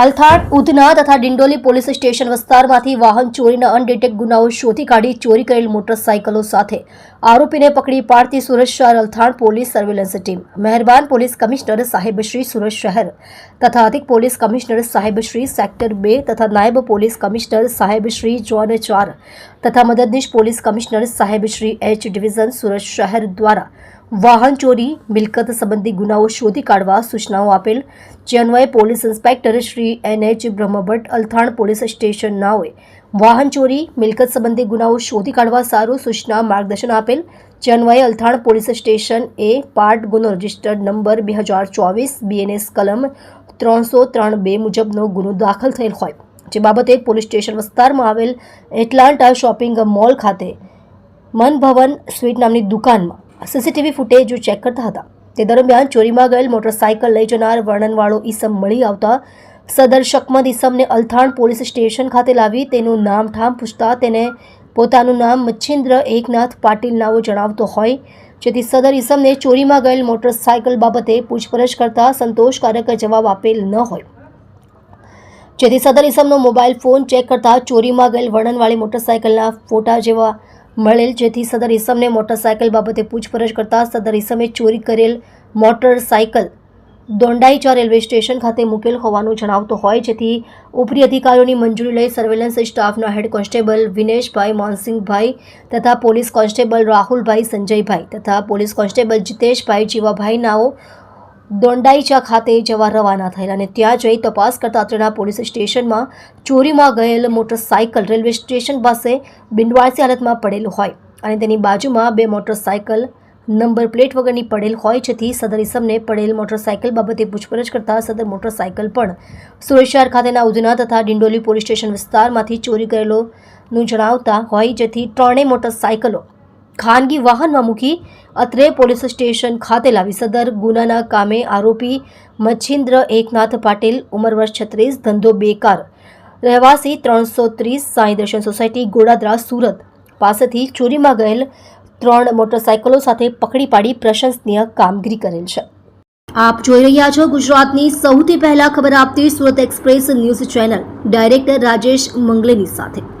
અલથાણ ઉધના તથા Dindoli police station વિસ્તારમાંથી વાહન ચોરીના અનડિટેક ગુનાઓ શોધી કાઢી ચોરી કરેલ મોટરસાયકલો સાથે. આરોપીને પકડી પાડતી સુરત શહેર અલથાણ પોલીસ સર્વેલન્સ ટીમ. મહેરબાન પોલીસ કમિશનર સાહેબ શ્રી સુરત શહેર તથા અધિક પોલીસ કમિશનર સાહેબ શ્રી સેક્ટર બે તથા નાયબ પોલીસ કમિશનર સાહેબ શ્રી જોન ચાર તથા મદદનીશ પોલીસ કમિશનર સાહેબ શ્રી એચ ડિવિઝન સુરત શહેર દ્વારા વાહન ચોરી, મિલકત સંબંધી ગુનાઓ શોધી કાઢવા સૂચનાઓ આપેલ. જે અન્વયે police inspector Shri N H Brahmbhatt Althan police station નાઓએ વાહન ચોરી, મિલકત સંબંધી ગુનાઓ શોધી કાઢવા સારું સૂચના માર્ગદર્શન આપેલ. જે અન્વયે Althan police station A part ગુનો રજિસ્ટર્ડ નંબર બે હજાર ચોવીસ બીએનએસ કલમ ત્રણસો ત્રણ બે મુજબનો ગુનો દાખલ થયેલ હોય. જે બાબતે પોલીસ સ્ટેશન વિસ્તારમાં આવેલ એટલાન્ટા શોપિંગ મોલ ખાતે મનભવન સ્વીટ નામની દુકાનમાં સીસીટીવી ફૂટેજ ચેક કરતા હતા. તે દરમિયાન ચોરીમાં ગયેલ મોટરસાયકલ લઈ જનાર વર્ણનવાળો ઈસમ મળી આવતા સદર શકમદ ઈસમને અલથાણ પોલીસ સ્ટેશન ખાતે લાવી તેનું નામ ઠામ પૂછતા તેને પોતાનું નામ મચ્છિન્દ્ર એકનાથ પાટીલ નાવો જણાવતો હોય. જેથી સદર ઈસમને ચોરીમાં ગયેલ મોટરસાયકલ બાબતે પૂછપરછ કરતા સંતોષકારક જવાબ આપેલ ન હોય. જેથી સદર ઈસમનો મોબાઈલ ફોન ચેક કરતા ચોરીમાં ગયેલ વર્ણનવાળી મોટરસાયકલના ફોટા જેવા મળેલ, જેથી સદર ઇસમને મોટરસાયકલ બાબતે પૂછપરછ કરતા સદર ઇસમે ચોરી કરેલ મોટરસાયકલ દોંડાઈચા રેલવે સ્ટેશન ખાતે મૂકેલ હોવાનું જણાવતો હોય, જેથી ઉપરી અધિકારીઓની મંજૂરી લઈ સર્વેલન્સ સ્ટાફના હેડ કોન્સ્ટેબલ વિનેશભાઈ મોહનસિંહભાઈ તથા પોલીસ કોન્સ્ટેબલ રાહુલભાઈ સંજયભાઈ તથા પોલીસ કોન્સ્ટેબલ જીતેશભાઈ જીવાભાઈ નાઓ દોંડાઈચા ખાતે જવા રવાના થયેલા અને ત્યાં જઈ તપાસ કરતા અત્રેના પોલીસ સ્ટેશનમાં ચોરીમાં ગયેલ મોટરસાયકલ રેલવે સ્ટેશન પાસે બિંડવાળસી હાલતમાં પડેલું હોય અને તેની બાજુમાં બે મોટરસાયકલ નંબર પ્લેટ વગરની પડેલ હોય જેથી સદર ઇસમને પડેલ મોટરસાયકલ બાબતે પૂછપરછ કરતા સદર મોટરસાયકલ પણ સુરત શહેર ખાતેના ઉધના તથા ડિંડોલી પોલીસ સ્ટેશન વિસ્તારમાંથી ચોરી કરેલોનું જણાવતા હોય જેથી ત્રણેય મોટરસાયકલો ખાનગી વાહનમાં મૂકી અત્રે પોલીસ સ્ટેશન ખાતે લાવી સદર. ગુનાના કામે આરોપી મચ્છિન્દ્ર એકનાથ પાટીલ, ઉંમર વર્ષ છત્રીસ, ધંધો બેકાર. રહેવાસી ત્રણસો ત્રીસ, સાંઈ દર્શન સોસાયટી, ગોડાદરા, સુરત. પાસેથી ચોરીમાં ગયેલ ત્રણ મોટરસાયકલો સાથે પકડી પાડી પ્રશંસનીય કામગીરી કરેલ છે. આપ જોઈ રહ્યા છો ગુજરાતની સૌથી પહેલા ખબર આપતી Surat express news channel. Director Rajesh મંગલેની સાથે.